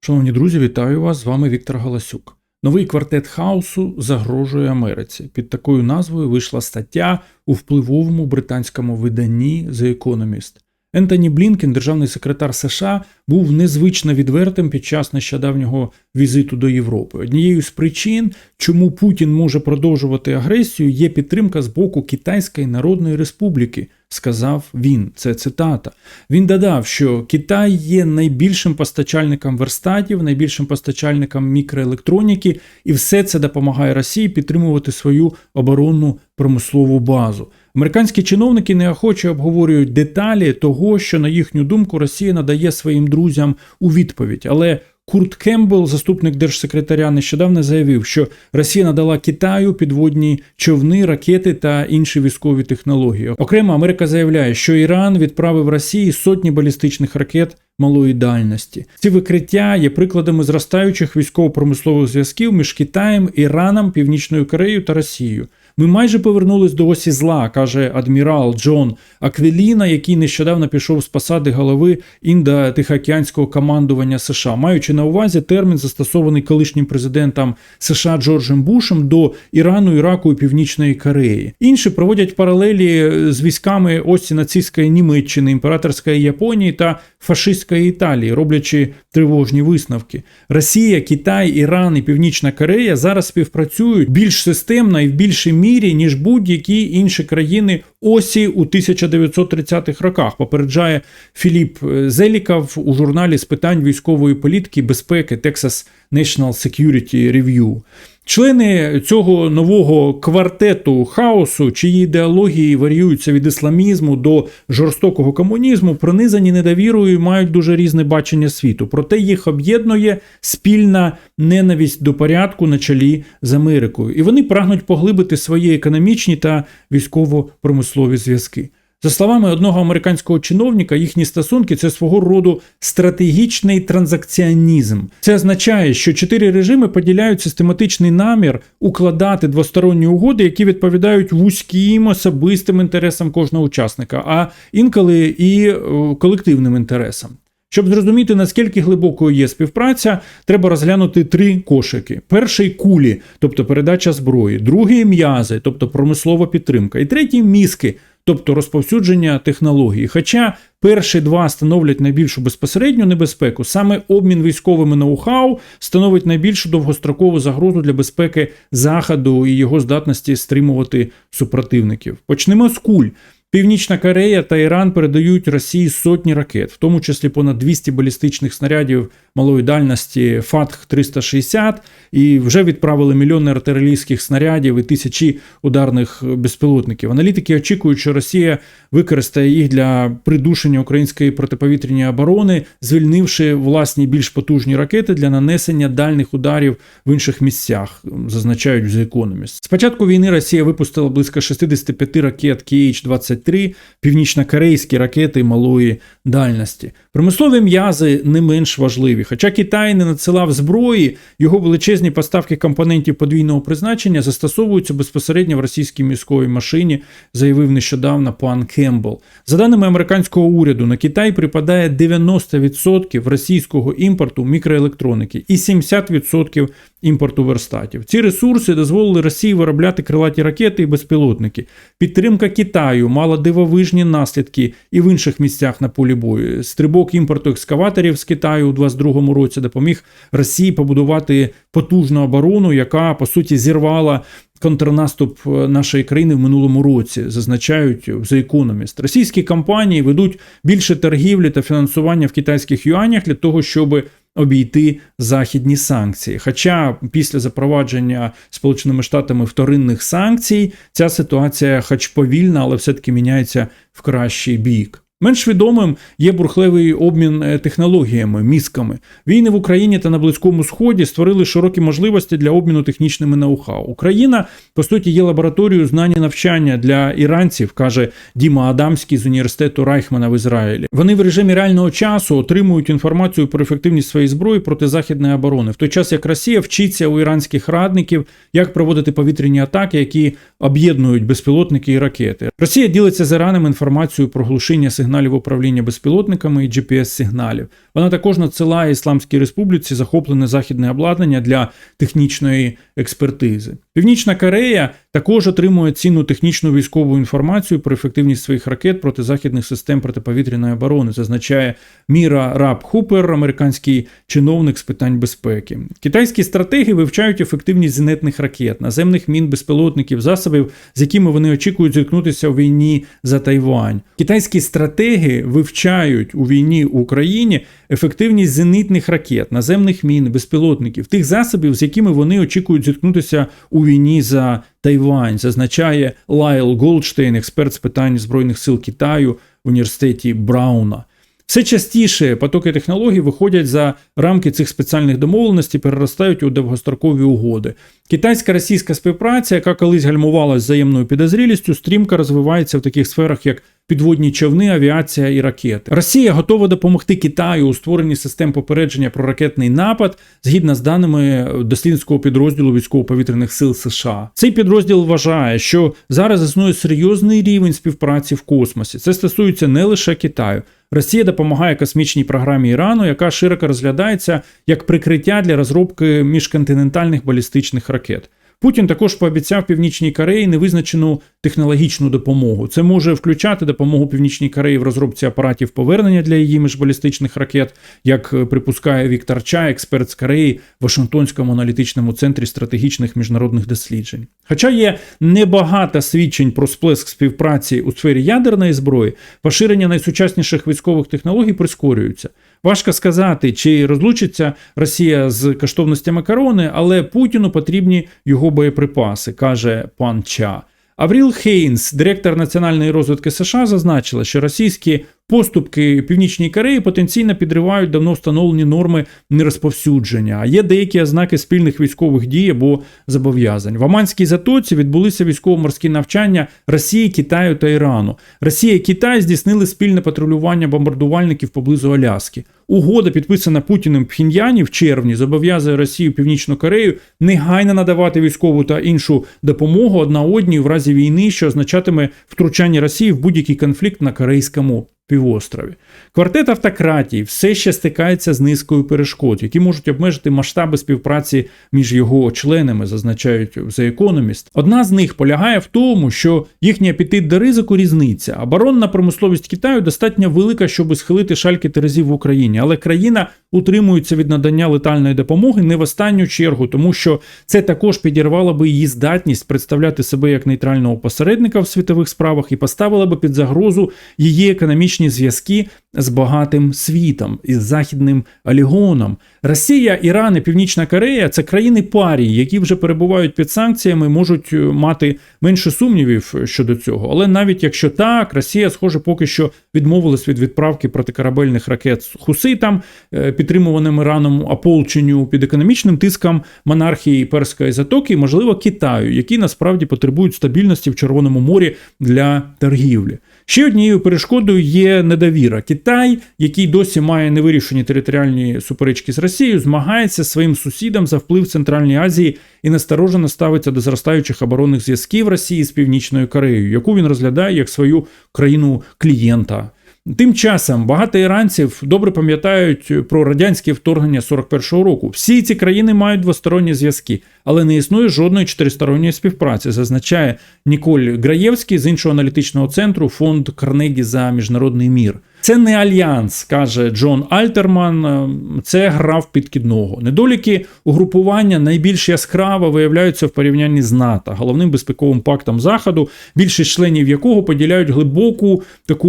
Шановні друзі, вітаю вас! З вами Віктор Галасюк. Новий квартет хаосу загрожує Америці. Під такою назвою вийшла стаття у впливовому британському виданні The Economist. Ентоні Блінкен, державний секретар США, був незвично відвертим під час нещодавнього візиту до Європи. Однією з причин, чому Путін може продовжувати агресію, є підтримка з боку Китайської Народної Республіки, сказав він. Це цитата. Він додав, що Китай є найбільшим постачальником верстатів, найбільшим постачальником мікроелектроніки, і все це допомагає Росії підтримувати свою оборонну промислову базу. Американські чиновники неохоче обговорюють деталі того, що на їхню думку Росія надає своїм друзям у відповідь. Але Курт Кембл, заступник держсекретаря, нещодавно заявив, що Росія надала Китаю підводні човни, ракети та інші військові технології. Окремо, Америка заявляє, що Іран відправив Росії сотні балістичних ракет малої дальності. Ці викриття є прикладами зростаючих військово-промислових зв'язків між Китаєм, Іраном, Північною Кореєю та Росією. Ми майже повернулись до осі зла, каже адмірал Джон Аквеліна, який нещодавно пішов з посади голови індо-тихоокеанського командування США, маючи на увазі термін, застосований колишнім президентом США Джорджем Бушем до Ірану, Іраку і Північної Кореї. Інші проводять паралелі з військами осі нацистської Німеччини, імператорської Японії та фашистської Італії, роблячи тривожні висновки. Росія, Китай, Іран і Північна Корея зараз співпрацюють більш системно і в більшій мірі, ніж будь-які інші країни осі у 1930-х роках. Попереджає Філіп Зелікав у журналі з питань військової політики безпеки Texas National Security Review. Члени цього нового квартету хаосу, чиї ідеології варіюються від ісламізму до жорстокого комунізму, пронизані недовірою і мають дуже різне бачення світу. Проте їх об'єднує спільна ненависть до порядку на чолі з Америкою, і вони прагнуть поглибити свої економічні та військово-промислові зв'язки. За словами одного американського чиновника, їхні стосунки це свого роду стратегічний транзакціонізм. Це означає, що чотири режими поділяють систематичний намір укладати двосторонні угоди, які відповідають вузьким особистим інтересам кожного учасника, а інколи і колективним інтересам. Щоб зрозуміти, наскільки глибокою є співпраця, треба розглянути три кошики: перший кулі, тобто передача зброї, другий м'язи, тобто промислова підтримка, і третій мізки, тобто розповсюдження технологій. Хоча перші два становлять найбільшу безпосередню небезпеку, саме обмін військовими ноу-хау становить найбільшу довгострокову загрозу для безпеки Заходу і його здатності стримувати супротивників. Почнемо з куль. Північна Корея та Іран передають Росії сотні ракет, в тому числі понад 200 балістичних снарядів малої дальності Фатх 360 і вже відправили мільйони артилерійських снарядів і тисячі ударних безпілотників. Аналітики очікують, що Росія використає їх для придушення української протиповітряної оборони, звільнивши власні більш потужні ракети для нанесення дальних ударів в інших місцях, зазначають The Economist. З початку війни Росія випустила близько 65 ракет KH-23, північно-корейські ракети малої дальності. Промислові м'язи не менш важливі. Хоча Китай не надсилав зброї, його величезні поставки компонентів подвійного призначення застосовуються безпосередньо в російській міської машині, заявив нещодавно пан Кембл. За даними американського уряду, на Китай припадає 90% російського імпорту мікроелектроніки і 70% імпорту верстатів. Ці ресурси дозволили Росії виробляти крилаті ракети і безпілотники. Підтримка Китаю мала дивовижні наслідки і в інших місцях на полі бою. Стрибок імпорту екскаваторів з Китаю у 2022 році допоміг Росії побудувати потужну оборону, яка по суті зірвала. Контрнаступ нашої країни в минулому році зазначають в The Economist. Російські компанії ведуть більше торгівлі та фінансування в китайських юанях для того, щоб обійти західні санкції. Хоча після запровадження Сполученими Штатами вторинних санкцій ця ситуація, хоч повільна, але все-таки міняється в кращий бік. Менш відомим є бурхливий обмін е, технологіями, мізками. Війни в Україні та на Близькому Сході створили широкі можливості для обміну технічними ноу-хау. Україна, по суті, є лабораторією знання навчання для іранців, каже Діма Адамський з університету Райхмана в Ізраїлі. Вони в режимі реального часу отримують інформацію про ефективність своєї зброї проти західної оборони, в той час як Росія вчиться у іранських радників, як проводити повітряні атаки, які об'єднують безпілотники і ракети. Росія ділиться з Іраном інформацією про глушіння сигналів сигналів управління безпілотниками і GPS-сигналів. Вона також надсилає Ісламській Республіці захоплене західне обладнання для технічної експертизи. Північна Корея також отримує цінну технічну військову інформацію про ефективність своїх ракет проти західних систем протиповітряної оборони, зазначає Міра Раб Хупер, американський чиновник з питань безпеки. Китайські стратеги вивчають ефективність зенитних ракет, наземних мін безпілотників, засобів, з якими вони очікують зіткнутися у війні за Тайвань. Китайські стратеги вивчають у війні в Україні ефективність зенитних ракет, наземних мін, безпілотників, тих засобів, з якими вони очікують зіткнутися у війні за Тайвань, зазначає Лайл Голдштейн, експерт з питань збройних сил Китаю в університеті Брауна. Все частіше потоки технологій виходять за рамки цих спеціальних домовленостей, переростають у довгострокові угоди. Китайська російська співпраця, яка колись гальмувалася взаємною підозрілістю, стрімко розвивається в таких сферах, як підводні човни, авіація і ракети. Росія готова допомогти Китаю у створенні систем попередження про ракетний напад згідно з даними дослідницького підрозділу військово-повітряних сил США. Цей підрозділ вважає, що зараз існує серйозний рівень співпраці в космосі. Це стосується не лише Китаю. Росія допомагає космічній програмі Ірану, яка широко розглядається як прикриття для розробки міжконтинентальних балістичних ракет. Путін також пообіцяв Північній Кореї невизначену технологічну допомогу. Це може включати допомогу Північній Кореї в розробці апаратів повернення для її міжбалістичних ракет, як е, припускає Віктор Чай, експерт з Кореї в Вашингтонському аналітичному центрі стратегічних міжнародних досліджень. Хоча є небагато свідчень про сплеск співпраці у сфері ядерної зброї, поширення найсучасніших військових технологій прискорюються. Важко сказати, чи розлучиться Росія з коштовностями корони, але Путіну потрібні його боєприпаси, каже пан Ча. Авріл Хейнс, директор національної розвитки США, зазначила, що російські поступки Північній Кореї потенційно підривають давно встановлені норми нерозповсюдження, а є деякі ознаки спільних військових дій або зобов'язань. В Аманській затоці відбулися військово-морські навчання Росії, Китаю та Ірану. Росія і Китай здійснили спільне патрулювання бомбардувальників поблизу Аляски. Угода, підписана Путіним в Пхіньяні в червні, зобов'язує Росію Північну Корею негайно надавати військову та іншу допомогу одна одній в разі війни, що означатиме втручання Росії в будь-який конфлікт на корейському півострові. Квартет автократії все ще стикається з низкою перешкод, які можуть обмежити масштаби співпраці між його членами, зазначають The Economist. Одна з них полягає в тому, що їхній апетит до ризику різниця. Оборонна промисловість Китаю достатньо велика, щоб схилити шальки терезів в Україні, але країна утримується від надання летальної допомоги не в останню чергу, тому що це також підірвало би її здатність представляти себе як нейтрального посередника в світових справах і поставило би під загрозу її економічні зв'язки з багатим світом із західним алігоном. Росія, Іран і Північна Корея це країни парії, які вже перебувають під санкціями, можуть мати менше сумнівів щодо цього. Але навіть якщо так, Росія, схоже, поки що відмовилась від відправки протикорабельних ракет Хуситам, підтримуваним Іраном ополченню під економічним тиском монархії Перської затоки, і, можливо, Китаю, які насправді потребують стабільності в Червоному морі для торгівлі. Ще однією перешкодою є недовіра. Китай, який досі має невирішені територіальні суперечки з Росією, змагається своїм сусідам за вплив Центральної Азії і насторожено ставиться до зростаючих оборонних зв'язків Росії з Північною Кореєю, яку він розглядає як свою країну клієнта. Тим часом багато іранців добре пам'ятають про радянське вторгнення 41-го року. Всі ці країни мають двосторонні зв'язки, але не існує жодної чотиристоронньої співпраці, зазначає Ніколь Граєвський з іншого аналітичного центру фонд Карнегі за міжнародний мір. Це не альянс, каже Джон Альтерман. Це гра в підкидного. Недоліки угрупування найбільш яскраво виявляються в порівнянні з НАТО, головним безпековим пактом Заходу, більшість членів якого поділяють глибоку таку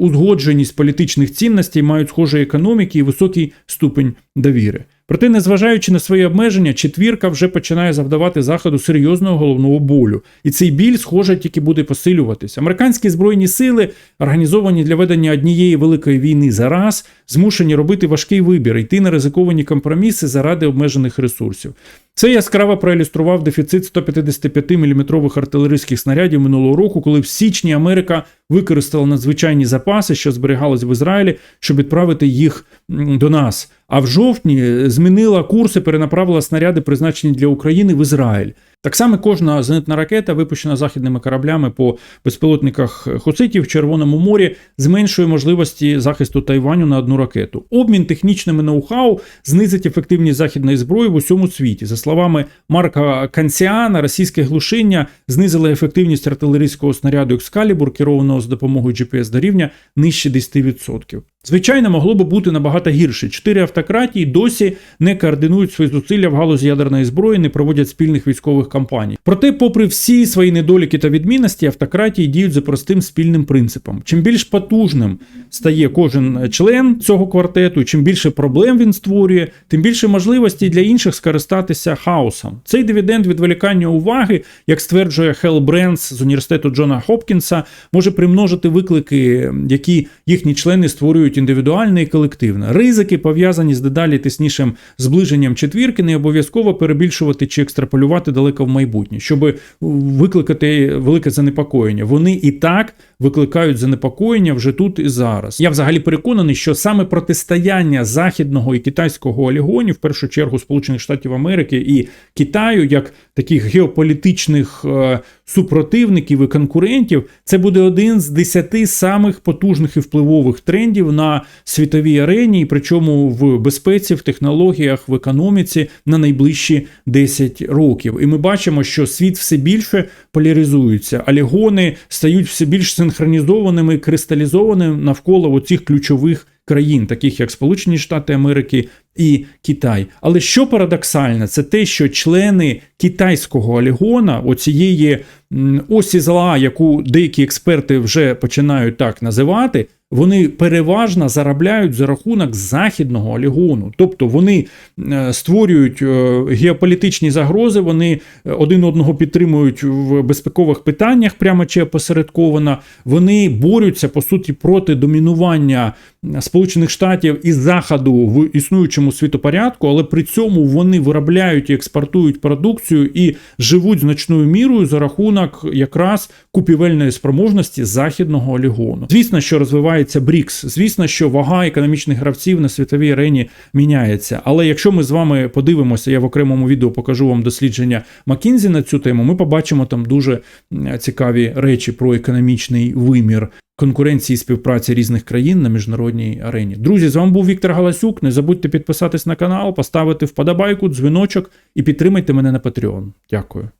узгодженість політичних цінностей, мають схожі економіки і високий ступень довіри. Проте, незважаючи на свої обмеження, четвірка вже починає завдавати заходу серйозного головного болю, і цей біль, схоже, тільки буде посилюватись. Американські збройні сили, організовані для ведення однієї великої війни за раз, змушені робити важкий вибір, йти на ризиковані компроміси заради обмежених ресурсів. Це яскраво проілюстрував дефіцит 155 мм артилерійських снарядів минулого року, коли в січні Америка використала надзвичайні запаси, що зберігались в Ізраїлі, щоб відправити їх до нас. А в жовтні змінила курси, перенаправила снаряди, призначені для України в Ізраїль. Так само кожна зенитна ракета, випущена західними кораблями по безпілотниках Хуситів в Червоному морі, зменшує можливості захисту Тайваню на одну ракету. Обмін технічними ноу-хау знизить ефективність західної зброї в усьому світі. За словами Марка Канціана, російське глушиння знизило ефективність артилерійського снаряду Екскалібур, керованого з допомогою GPS до рівня нижче 10%. Звичайно, могло би бути набагато гірше. Чотири автократії досі не координують свої зусилля в галузі ядерної зброї, не проводять спільних військових кампаній. Проте, попри всі свої недоліки та відмінності, автократії діють за простим спільним принципом. Чим більш потужним стає кожен член цього квартету, чим більше проблем він створює, тим більше можливостей для інших скористатися хаосом. Цей дивіденд відволікання уваги, як стверджує Хел Бренс з університету Джона Хопкінса, може примножити виклики, які їхні члени створюють індивідуально і колективно. Ризики пов'язані з дедалі тиснішим зближенням четвірки, не обов'язково перебільшувати чи екстраполювати далеко в майбутнє, щоб викликати велике занепокоєння. Вони і так викликають занепокоєння вже тут і зараз. Я взагалі переконаний, що саме протистояння західного і китайського олігонів, в першу чергу Сполучених Штатів Америки і Китаю, як таких геополітичних е, супротивників і конкурентів, це буде один з десяти самих потужних і впливових трендів на світовій арені, і причому в безпеці, в технологіях, в економіці на найближчі 10 років. І ми бачимо, що світ все більше поляризується, олігони стають все більш синхронізованими, кристалізованими навколо оцих ключових країн, таких як Сполучені Штати Америки і Китай. Але що парадоксально, це те, що члени китайського олігона, оцієї осі зла, яку деякі експерти вже починають так називати. Вони переважно заробляють за рахунок західного олігону, тобто вони е, створюють е, геополітичні загрози, вони е, один одного підтримують в безпекових питаннях, прямо чи опосередковано. Вони борються по суті проти домінування Сполучених Штатів і Заходу в існуючому світопорядку, але при цьому вони виробляють і експортують продукцію і живуть значною мірою за рахунок якраз купівельної спроможності західного олігону. Звісно, що розвивається БРІКС, звісно, що вага економічних гравців на світовій арені міняється. Але якщо ми з вами подивимося, я в окремому відео покажу вам дослідження Макінзі на цю тему, ми побачимо там дуже цікаві речі про економічний вимір конкуренції і співпраці різних країн на міжнародній арені. Друзі, з вами був Віктор Галасюк. Не забудьте підписатись на канал, поставити вподобайку, дзвіночок і підтримайте мене на Patreon. Дякую.